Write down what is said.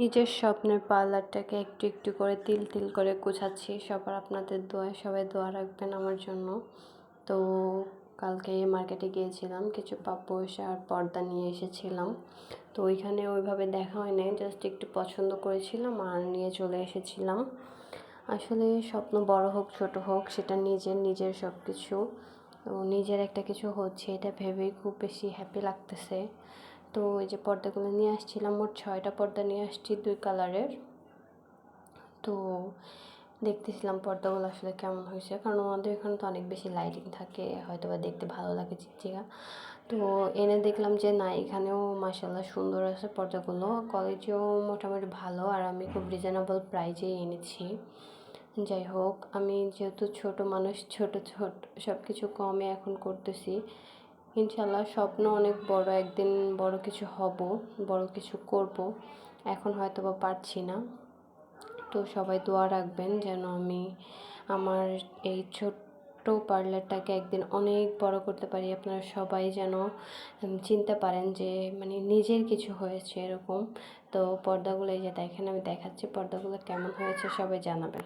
নিজের স্বপ্নের পার্লারটাকে একটু একটু করে তিল তিল করে গোছাচ্ছি। সবার আপনাদের দোয়ায় সবাই দোয়া রাখবেন আমার জন্য। তো কালকে মার্কেটে গিয়েছিলাম, কিছু পাপোশ আর পর্দা নিয়ে এসেছিলাম। তো ওইখানে ওইভাবে দেখা হয় নাই জাস্ট একটু পছন্দ করেছিলাম আর নিয়ে চলে এসেছিলাম। আসলে স্বপ্ন বড় হোক, ছোট হোক, সেটা নিজের নিজের সব কিছু নিজের একটা কিছু হচ্ছে, এটা ভেবেই খুব বেশি হ্যাপি লাগতেছে। তো এই যে পর্দাগুলো নিয়ে আসছিলাম, মোট ছয়টা পর্দা নিয়ে আসছি দুই কালারের। তো দেখতেছিলাম পর্দাগুলো আসলে কেমন হয়েছে, কারণ আমাদের এখানে তো অনেক বেশি লাইটিং থাকে হয়তো বা দেখতে ভালো লাগে চিকচিকা। তো এনে দেখলাম যে না, এখানেও মাসাল্লাহ সুন্দর আছে পর্দাগুলো। কোয়ালিটিও মোটামুটি ভালো, আর আমি খুব রিজনেবল প্রাইজেই এনেছি। যাই হোক, আমি যেহেতু ছোট মানুষ, ছোট ছোট সব কিছু কমে এখন করতেছি। ইনশাল্লাহ স্বপ্ন অনেক বড়, একদিন বড় কিছু হব, বড় কিছু করব। এখন হয়তো বা পারছি না। তো সবাই দোয়া রাখবেন যেন আমি আমার এই ছোট্ট পার্লারটাকে একদিন অনেক বড় করতে পারি। আপনারা সবাই যেন চিনতে পারেন যে মানে নিজের কিছু হয়েছে এরকম। তো পর্দাগুলো এই যে দেখেন, আমি দেখাচ্ছি পর্দাগুলো কেমন হয়েছে, সবাই জানাবেন।